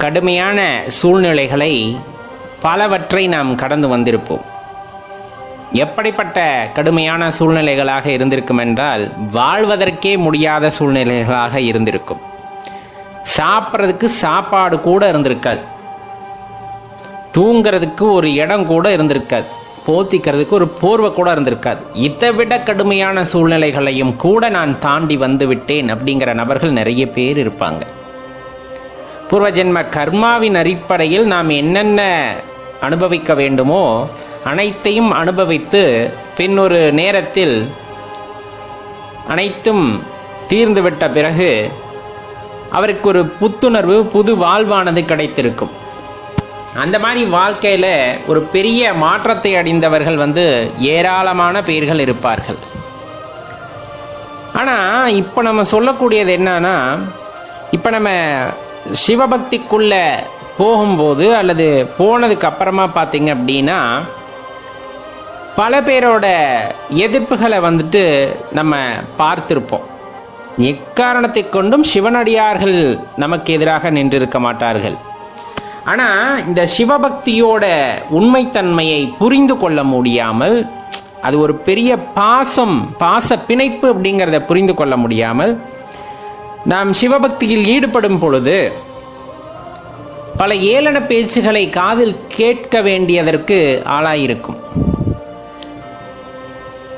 கடுமையான சூழ்நிலைகளை பலவற்றை நாம் கடந்து வந்திருப்போம். எப்படிப்பட்ட கடுமையான சூழ்நிலைகளாக இருந்திருக்கும் என்றால் வாழ்வதற்கே முடியாத சூழ்நிலைகளாக இருந்திருக்கும். சாப்பிட்றதுக்கு சாப்பாடு கூட இருந்திருக்காது. தூங்கிறதுக்கு ஒரு இடம் கூட இருந்திருக்காது. போத்திக்கிறதுக்கு ஒரு போர்வை கூட இருந்திருக்காது. இதை விட கடுமையான சூழ்நிலைகளையும் கூட நான் தாண்டி வந்து விட்டேன் அப்படிங்கிற நபர்கள் நிறைய பேர் இருப்பாங்க. பூர்வஜென்ம கர்மாவின் அடிப்படையில் நாம் என்னென்ன அனுபவிக்க வேண்டுமோ அனைத்தையும் அனுபவித்து பின்னொரு நேரத்தில் அனைத்தும் தீர்ந்துவிட்ட பிறகு அவருக்கு ஒரு புத்துணர்வு புது வாழ்வானது கிடைத்திருக்கும். அந்த மாதிரி வாழ்க்கையில் ஒரு பெரிய மாற்றத்தை அடைந்தவர்கள் வந்து ஏராளமான பேர்கள் இருப்பார்கள். ஆனால் இப்போ நம்ம சொல்லக்கூடியது என்னன்னா இப்போ நம்ம சிவபக்திக்குள்ள போகும்போது அல்லது போனதுக்கு அப்புறமா பார்த்தீங்க அப்படின்னா பல பேரோட எதிர்ப்புகளை வந்துட்டு நம்ம பார்த்துருப்போம். எக்காரணத்தை கொண்டும் சிவனடியார்கள் நமக்கு எதிராக நின்றிருக்க மாட்டார்கள். ஆனால் இந்த சிவபக்தியோட உண்மைத்தன்மையை புரிந்து கொள்ள முடியாமல் அது ஒரு பெரிய பாசம் பாச பிணைப்பு அப்படிங்கிறத புரிந்து கொள்ள முடியாமல் நாம் சிவபக்தியில் ஈடுபடும் பொழுது பல ஏளன பேச்சுகளை காதில் கேட்க வேண்டியதற்கு ஆளாயிருக்கும்.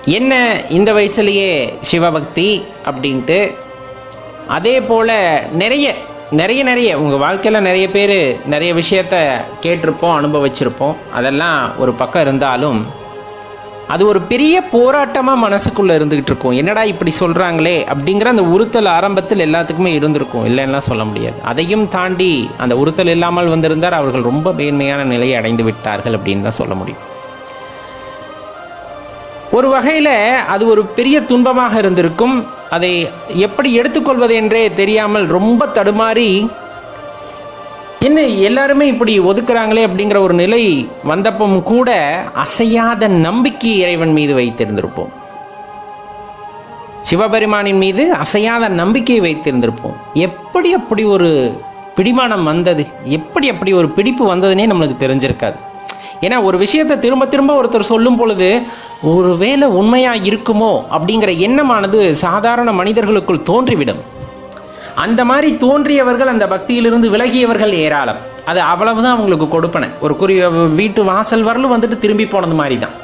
என்ன இந்த வயசுலேயே சிவபக்தி அப்படின்ட்டு? அதே போல் நிறைய நிறைய நிறைய உங்கள் வாழ்க்கையில் நிறைய பேர் நிறைய விஷயத்த கேட்டிருப்போம் அனுபவிச்சிருப்போம். அதெல்லாம் ஒரு பக்கம் இருந்தாலும் அது ஒரு பெரிய போராட்டமாக மனசுக்குள்ளே இருந்துக்கிட்டு இருக்கும். என்னடா இப்படி சொல்கிறாங்களே அப்படிங்கிற அந்த உறுத்தல் ஆரம்பத்தில் எல்லாத்துக்குமே இருந்திருக்கும். இல்லைன்னா சொல்ல முடியாது. அதையும் தாண்டி அந்த உறுத்தல் இல்லாமல் வந்திருந்தார். அவர்கள் ரொம்ப மேன்மையான நிலையை அடைந்து விட்டார்கள் அப்படின்னு தான் சொல்ல முடியும். ஒரு வகையில் அது ஒரு பெரிய துன்பமாக இருந்திருக்கும். அதை எப்படி எடுத்துக்கொள்வது என்றே தெரியாமல் ரொம்ப தடுமாறி என்ன எல்லாருமே இப்படி ஒதுக்குறாங்களே அப்படிங்கிற ஒரு நிலை வந்தப்பும் கூட அசையாத நம்பிக்கை இறைவன் மீது வைத்திருந்திருப்போம். சிவபெருமானின் மீது அசையாத நம்பிக்கையை வைத்திருந்திருப்போம். எப்படி அப்படி ஒரு பிடிமானம் வந்தது? எப்படி அப்படி ஒரு பிடிப்பு வந்ததுன்னே நம்மளுக்கு தெரிஞ்சிருக்காது. ஏன்னா ஒரு விஷயத்தை திரும்ப திரும்ப ஒருத்தர் சொல்லும் பொழுது ஒருவேளை உண்மையாக இருக்குமோ? அப்படிங்கிற எண்ணமானது சாதாரண மனிதர்களுக்குள் தோன்றிவிடும். அந்த மாதிரி தோன்றியவர்கள் அந்த பக்தியிலிருந்து விலகியவர்கள் ஏராளம். அது அவ்வளவுதான் அவங்களுக்கு கொடுப்பன. ஒரு குறி வீட்டு வாசல் வரலும் வந்துட்டு திரும்பி போனது மாதிரி தான்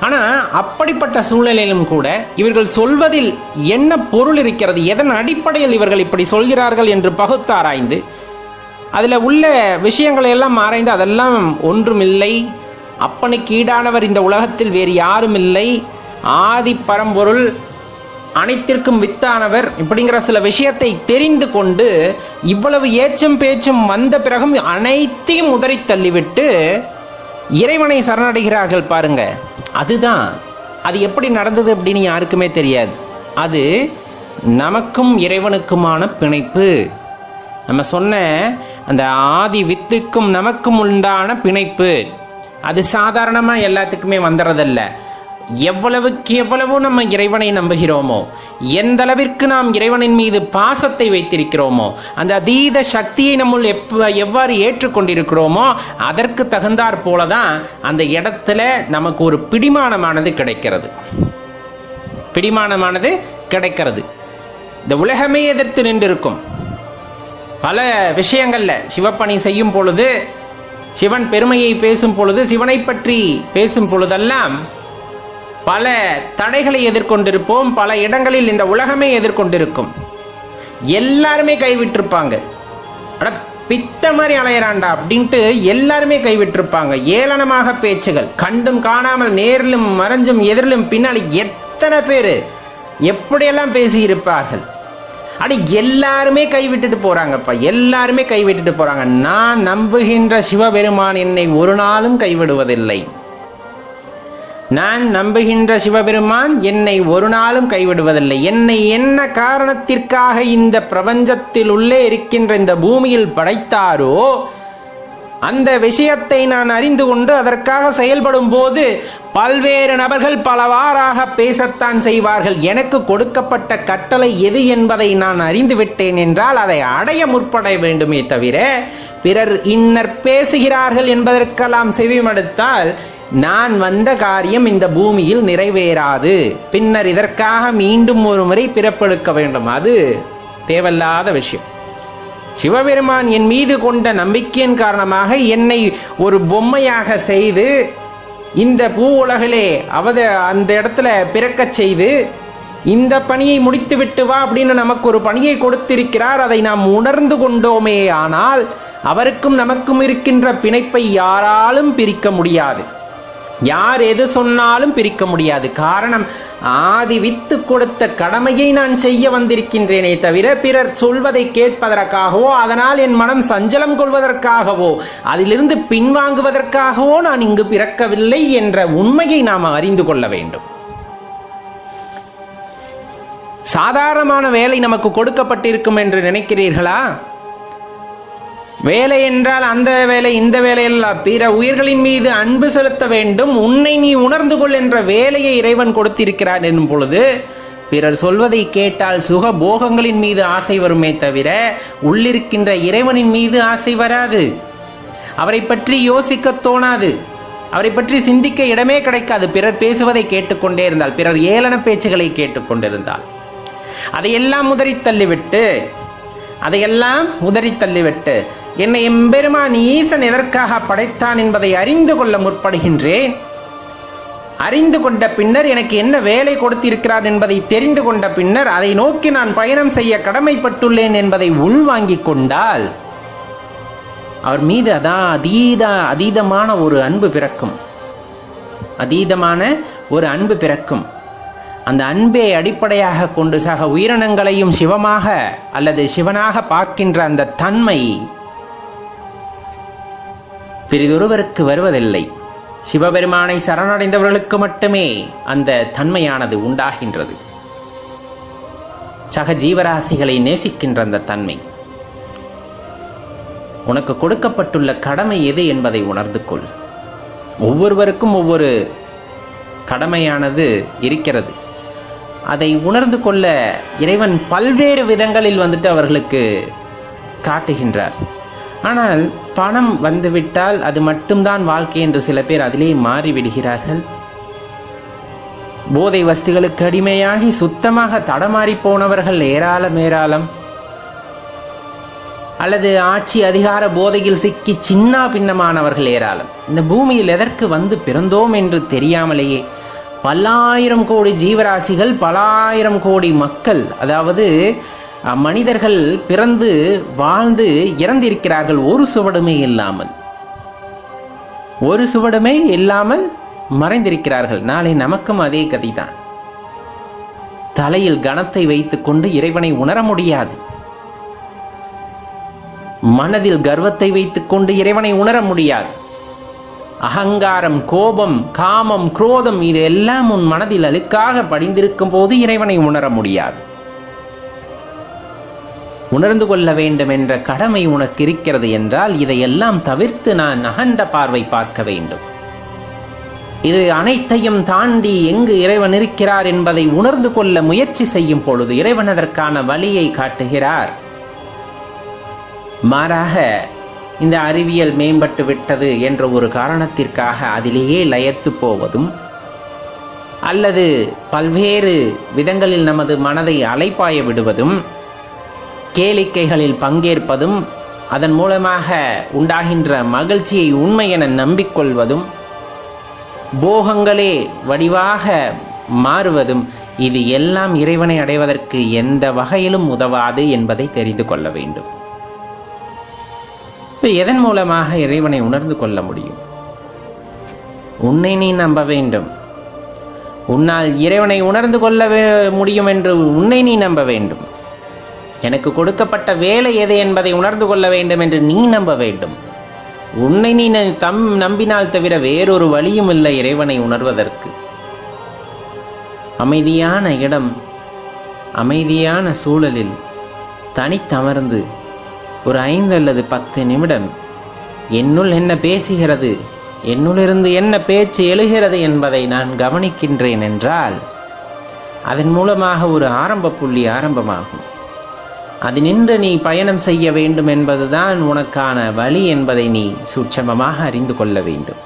ஆனா அப்படிப்பட்ட சூழ்நிலையிலும் கூட இவர்கள் சொல்வதில் என்ன பொருள் இருக்கிறது எதன் அடிப்படையில் இவர்கள் இப்படி சொல்கிறார்கள் என்று பகுத்தாராய்ந்து அதில் உள்ள விஷயங்களை எல்லாம் ஆராய்ந்து அதெல்லாம் ஒன்றுமில்லை. அப்பனுக்கு ஈடானவர் இந்த உலகத்தில் வேறு யாரும் இல்லை ஆதி பரம்பொருள் அனைத்திற்கும் வித்தானவர் இப்படிங்கிற சில விஷயத்தை தெரிந்து கொண்டு இவ்வளவு ஏச்சும் பேச்சும் வந்த பிறகும் அனைத்தையும் உதறி தள்ளிவிட்டு இறைவனை சரணடைகிறார்கள் பாருங்க. அதுதான். அது எப்படி நடந்தது அப்படின்னு யாருக்குமே தெரியாது. அது நமக்கும் இறைவனுக்குமான பிணைப்பு. நம்ம சொன்ன அந்த ஆதி வித்துக்கும் நமக்கும் உண்டான பிணைப்பு. அது சாதாரணமாக எல்லாத்துக்குமே வந்துடுறதில்ல எவ்வளவுக்கு எவ்வளவு நம்ம இறைவனை நம்புகிறோமோ எந்த அளவிற்கு நாம் இறைவனின் மீது பாசத்தை வைத்திருக்கிறோமோ அந்த அதீத சக்தியை நம்முள் எப்ப எவ்வாறு ஏற்றுக்கொண்டிருக்கிறோமோ அதற்கு தகுந்தாற் போல தான் அந்த இடத்துல நமக்கு ஒரு பிடிமானமானது கிடைக்கிறது. பிடிமானமானது கிடைக்கிறது. இந்த உலகமே எதிர்த்து நின்றிருக்கும். பல விஷயங்களில் சிவப்பணி செய்யும் பொழுது சிவன் பெருமையை பேசும் பொழுது சிவனை பற்றி பேசும் பொழுதெல்லாம் பல தடைகளை எதிர்கொண்டிருப்போம் பல இடங்களில் இந்த உலகமே எதிர்கொண்டிருக்கும். எல்லாருமே கைவிட்டிருப்பாங்க. பித்த மாதிரி அலையறாண்டா அப்படின்ட்டு எல்லாருமே கைவிட்டிருப்பாங்க. ஏளனமாக பேச்சுகள். கண்டும் காணாமல் நேரிலும் மறைஞ்சும் எதிரிலும் பின்னாடி எத்தனை பேர் எப்படியெல்லாம் பேசியிருப்பார்கள்? அடி எல்லாருமே கைவிட்டுட்டு போறாங்கப்பா. எல்லாருமே கைவிட்டுட்டு போறாங்க. நான் நம்புகின்ற சிவபெருமான் என்னை ஒரு நாளும் கைவிடுவதில்லை. நான் நம்புகின்ற சிவபெருமான் என்னை ஒரு நாளும் கைவிடுவதில்லை. என்னை என்ன காரணத்திற்காக இந்த பிரபஞ்சத்தில் உள்ளே இருக்கின்ற இந்த பூமியில் படைத்தாரோ அந்த விஷயத்தை நான் அறிந்து கொண்டு அதற்காக செயல்படும் போது பல்வேறு நபர்கள் பலவாறாக பேசத்தான் செய்வார்கள். எனக்கு கொடுக்கப்பட்ட கட்டளை எது என்பதை நான் அறிந்து விட்டேன் என்றால் அதை அடைய முற்பட வேண்டுமே தவிர பிறர் இன்னர் பேசுகிறார்கள் என்பதற்கெல்லாம் செவிமடுத்தால் நான் வந்த காரியம் இந்த பூமியில் நிறைவேறாது. பின்னர் இதற்காக மீண்டும் ஒரு முறை பிறப்பெடுக்க வேண்டும். அது தேவையில்லாத விஷயம். சிவபெருமான் என் மீது கொண்ட நம்பிக்கையின் காரணமாக என்னை ஒரு பொம்மையாக செய்து இந்த பூ உலகிலே அவத அந்த இடத்துல பிறக்கச் செய்து இந்த பணியை முடித்து விட்டு வா அப்படின்னு நமக்கு ஒரு பணியை கொடுத்திருக்கிறார். அதை நாம் உணர்ந்து கொண்டோமே ஆனால் அவருக்கும் நமக்கும் இருக்கின்ற பிணைப்பை யாராலும் பிரிக்க முடியாது. யார் எது சொன்னாலும் பிரிக்க முடியாது. காரணம் ஆதி வித்து கொடுத்த கடமையை நான் செய்ய வந்திருக்கின்றேனே தவிர பிறர் சொல்வதை கேட்பதற்காகவோ அதனால் என் மனம் சஞ்சலம் கொள்வதற்காகவோ அதிலிருந்து பின்வாங்குவதற்காகவோ நான் இங்கு பிறக்கவில்லை என்ற உண்மையை நாம் அறிந்து கொள்ள வேண்டும். சாதாரணமான வேலை நமக்கு கொடுக்கப்பட்டிருக்கும் என்று நினைக்கிறீர்களா? வேலை என்றால் அந்த வேலை இந்த வேலையல்ல. பிற உயிர்களின் மீது அன்பு செலுத்த வேண்டும். உன்னை நீ உணர்ந்து கொள் என்ற வேலையை இறைவன் கொடுத்திருக்கிறான் என்னும் பொழுது பிறர் சொல்வதை கேட்டால் சுக போகங்களின் மீது ஆசை வருமே தவிர உள்ளிருக்கின்ற இறைவனின் மீது ஆசை வராது. அவரை பற்றி யோசிக்க தோணாது. அவரை பற்றி சிந்திக்க இடமே கிடைக்காது. பிறர் பேசுவதை கேட்டுக்கொண்டே இருந்தால் பிறர் ஏளன பேச்சுகளை கேட்டுக்கொண்டிருந்தால். அதையெல்லாம் உதறி தள்ளிவிட்டு அதையெல்லாம் உதறி தள்ளிவிட்டு என்னை எம்பெருமான் ஈசன் எதற்காக படைத்தான் என்பதை அறிந்து கொள்ள முற்படுகின்றேன். அறிந்து கொண்ட பின்னர் எனக்கு என்ன வேலை கொடுத்திருக்கிறார் என்பதை தெரிந்து கொண்ட பின்னர் அதை நோக்கி நான் பயணம் செய்ய கடமைப்பட்டுள்ளேன் என்பதை உள்வாங்கிக் கொண்டால் அவர் மீது அதான் அதீத அதீதமான ஒரு அன்பு பிறக்கும். அதீதமான ஒரு அன்பு பிறக்கும். அந்த அன்பை அடிப்படையாக கொண்டு சக உயிரினங்களையும் சிவமாக அல்லது சிவனாக பார்க்கின்ற அந்த தன்மை பிறிதொருவருக்கு வருவதில்லை. சிவபெருமானை சரணடைந்தவர்களுக்கு மட்டுமே அந்த தன்மையானது உண்டாகின்றது. சக ஜீவராசிகளை நேசிக்கின்ற அந்த தன்மை. உனக்கு கொடுக்கப்பட்டுள்ள கடமை எது என்பதை உணர்ந்து கொள். ஒவ்வொருவருக்கும் ஒவ்வொரு கடமையானது இருக்கிறது. அதை உணர்ந்து கொள்ள இறைவன் பல்வேறு விதங்களில் வந்துட்டு அவர்களுக்கு காட்டுகின்றார். ஆனால் பணம் வந்துவிட்டால் அது மட்டும்தான் வாழ்க்கை என்று சில பேர் அதிலே மாறிவிடுகிறார்கள். போதை வஸ்துகளுக்கு அடிமையாகி சுத்தமாக தடமாறி போனவர்கள் ஏராளம் ஏராளம். அல்லது ஆட்சி அதிகார போதையில் சிக்கி சின்னா பின்னமானவர்கள் ஏராளம். இந்த பூமியில் எதற்கு வந்து பிறந்தோம் என்று தெரியாமலேயே பல்லாயிரம் கோடி ஜீவராசிகள் பல்லாயிரம் கோடி மக்கள் அதாவது மனிதர்கள் பிறந்து வாழ்ந்து இறந்திருக்கிறார்கள். ஒரு சுவடுமே இல்லாமல். ஒரு சுவடுமே இல்லாமல் மறைந்திருக்கிறார்கள். நாளை நமக்கும் அதே கதைதான். தலையில் கணத்தை வைத்துக்கொண்டு இறைவனை உணர முடியாது. மனதில் கர்வத்தை வைத்துக்கொண்டு இறைவனை உணர முடியாது. அகங்காரம் கோபம் காமம் குரோதம் இது எல்லாம் உன் மனதில் அழுக்காக படிந்திருக்கும் போது இறைவனை உணர முடியாது. உணர்ந்து கொள்ள வேண்டும் என்ற கடமை உனக்கு இருக்கிறது என்றால் இதையெல்லாம் தவிர்த்து நான் அகண்ட பார்வை பார்க்க வேண்டும். இது அனைத்தையும் தாண்டி எங்கு இறைவன் இருக்கிறார் என்பதை உணர்ந்து கொள்ள முயற்சி செய்யும் பொழுது இறைவன் அதற்கான வழியை காட்டுகிறார். மாறாக இந்த அறிவியல் மேம்பட்டு விட்டது என்ற ஒரு காரணத்திற்காக அதிலேயே லயத்து போவதும் அல்லது பல்வேறு விதங்களில் நமது மனதை அலைப்பாய விடுவதும் கேளிக்கைகளில் பங்கேற்பதும் அதன் மூலமாக உண்டாகின்ற மகிழ்ச்சியை உண்மை என நம்பிக்கொள்வதும் போகங்களே வடிவாக மாறுவதும் இது எல்லாம் இறைவனை அடைவதற்கு எந்த வகையிலும் உதவாது என்பதை தெரிந்து கொள்ள வேண்டும். இப்போ எதன் மூலமாக இறைவனை உணர்ந்து கொள்ள முடியும்? உன்னை நீ நம்ப வேண்டும். உன்னால் இறைவனை உணர்ந்து கொள்ள முடியும் என்று உன்னை நீ நம்ப வேண்டும். எனக்கு கொடுக்கப்பட்ட வேலை எது என்பதை உணர்ந்து கொள்ள வேண்டும் என்று நீ நம்ப வேண்டும். உன்னை நீ தம் நம்பினால் தவிர வேறொரு வழியும் இல்லை இறைவனை உணர்வதற்கு. அமைதியான இடம் அமைதியான சூழலில் தனித்தமர்ந்து ஒரு ஐந்து அல்லது பத்து நிமிடம் என்னுள் என்ன பேசுகிறது என்னுள்ளிருந்து என்ன பேச்சு எழுகிறது என்பதை நான் கவனிக்கின்றேன் என்றால் அதன் மூலமாக ஒரு ஆரம்ப புள்ளி ஆரம்பமாகும். அது நின்று நீ பயணம் செய்ய வேண்டும் என்பதுதான் உனக்கான வழி என்பதை நீ சூட்சமமாக அறிந்து கொள்ள வேண்டும்.